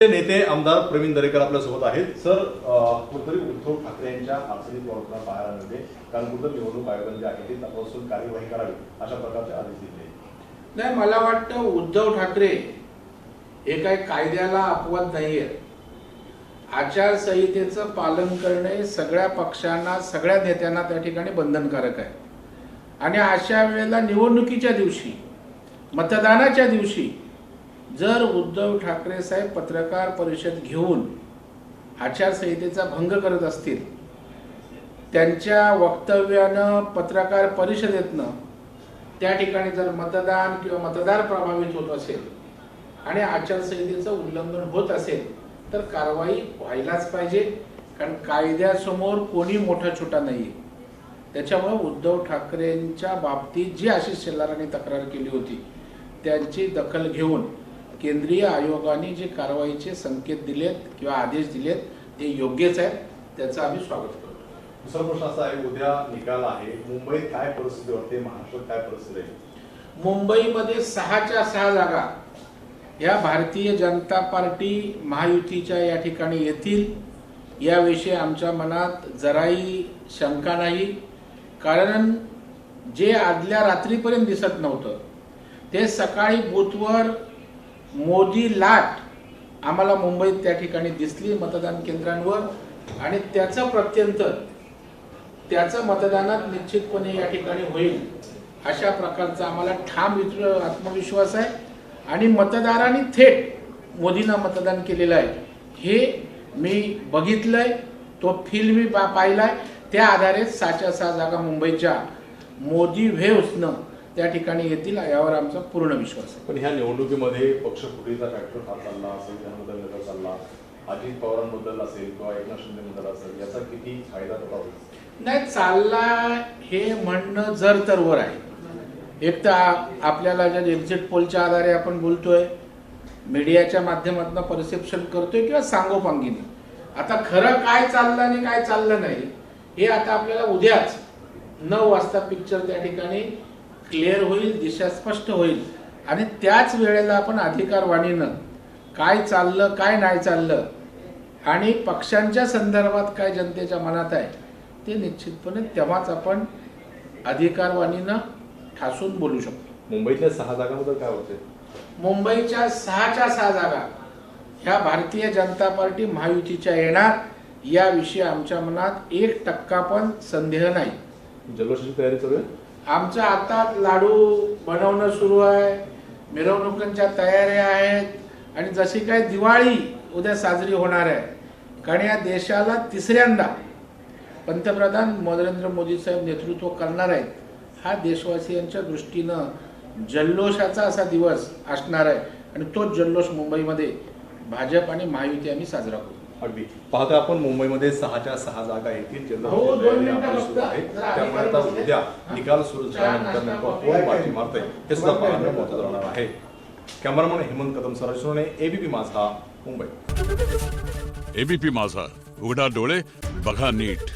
नेते आमदार प्रवीण दरेकर आपल्यासोबत आहेत. सर कुठतरी उद्धव ठाकरे यांच्या अडचणीत वावरताना पाहायला मिळते. कारण कुठं निवडणूक आयोगाने जे आहे ते तपासून कार्यवाही करावी अशा प्रकारचे आदेश दिले. नाही मला वाटतं उद्धव ठाकरे हे काही कायद्याला अपवाद नाहीये. आचारसंहितेचं पालन करणे सगळ्या पक्षांना सगळ्या नेत्यांना त्या ठिकाणी बंधनकारक आहे. आणि अशा वेळेला निवडणुकीच्या दिवशी मतदानाच्या दिवशी जर उद्धव ठाकरे साहेब पत्रकार परिषद घेऊन आचारसंहितेचा भंग करत असतील त्यांच्या वक्तव्यानं पत्रकार परिषदेतनं त्या ठिकाणी जर मतदान किंवा मतदार प्रभावित होत असेल आणि आचारसंहितेचं उल्लंघन होत असेल तर कारवाई व्हायलाच पाहिजे. कारण कायद्यासमोर कोणी मोठा छोटा नाही त्याच्यामुळे उद्धव ठाकरेंच्या बाबतीत जी आशिष शेलारांनी तक्रार केली होती त्यांची दखल घेऊन केंद्रीय आयोगाने जे कारवाईचे संकेत दिलेत किंवा आदेश दिलेत ते योग्यच आहेत त्याचं आम्ही स्वागत करतो. दुसरा प्रश्न असा आहे उद्या निकाल आहे. मुंबईत काय परिस्थिती वाटते? महाराष्ट्रात काय परिस्थिती आहे? मुंबईमध्ये सहाच्या सहा जागा. या भारतीय जनता पार्टी महायुतीच्या या ठिकाणी येतील. याविषयी आमच्या मनात जराही शंका नाही. कारण जे आदल्या रात्रीपर्यंत दिसत नव्हतं ते सकाळी बूथवर मोदी लाट आम्हाला मुंबईत त्या ठिकाणी दिसली मतदान केंद्रांवर आणि त्याचं प्रत्यंतर त्याचं मतदानात निश्चितपणे या ठिकाणी होईल अशा प्रकारचा आम्हाला ठाम आत्मविश्वास आहे. आणि मतदारांनी थेट मोदींना मतदान केलेलं आहे. हे मी बघितलंय तो फिल्म मी पा- पाहिलाय. त्या आधारे साच्या सहा जागा मुंबईच्या. मोदी व्हेव्सनं त्या ठिकाणी येतील यावर आमचा पूर्ण विश्वास आहे. पण ह्या निवडणुकीमध्ये पक्ष फुटीचा फॅक्टर फार चालला असेल त्याबद्दल नका चालला अजित पवारांबद्दल असेल किंवा एकनाथ शिंदेबद्दल असेल याचा किती फायदा होईल नाही चालला हे म्हणणं जर तर वर आहे. एक तर आपल्याला ज्या एक्झिट पोलच्या आधारे आपण बोलतोय मीडियाच्या माध्यमातून परसेप्शन करतोय किंवा सांगोपांगीने. आता खरं काय चाललं आणि काय चाललं नाही हे आता आपल्याला उद्याच नऊ वाजता पिक्चर त्या ठिकाणी क्लिअर होईल दिशा स्पष्ट होईल. आणि त्याच वेळेला आपण अधिकारवाणीनं काय चाललं काय नाही चाललं आणि पक्षांच्या संदर्भात काय जनतेच्या मनात आहे ते निश्चितपणे तेव्हाच आपण अधिकारवाणीनं ठासून बोलू शकतो. मुंबईतल्या सहा जागांबद्दल काय होते मुंबईच्या सहाच्या सहा जागा ह्या भारतीय जनता पार्टी महायुतीच्या येणार याविषयी आमच्या मनात एक टक्का पण संदेह नाही. जल्लोषाची तयारी चालू आहे आमचं आता लाडू बनवणं सुरू आहे मिरवणुकांच्या तयाऱ्या आहेत आणि जशी काय दिवाळी उद्या साजरी होणार आहे कारण या देशाला तिसऱ्यांदा पंतप्रधान नरेंद्र मोदी साहेब नेतृत्व करणार आहेत हा देशवासियांच्या दृष्टीनं जल्लोषाचा असा दिवस असणार आहे. आणि तोच जल्लोष मुंबईमध्ये भाजप आणि महायुती आम्ही साजरा करू. अगदी पाहता आपण मुंबईमध्ये सहाच्या सहा जागा येतील हो. सुरू आहे त्यामुळे आता. उद्या. निकाल सुरू झाल्यानंतर नेमकं कोण. बाजी मारतंय हे सुद्धा पाहणं महत्वाचं राहणार आहे कॅमेरामन हेमंत कदम सरासुने एबीपी माझा मुंबई एबीपी माझा उघडा डोळे बघा नीट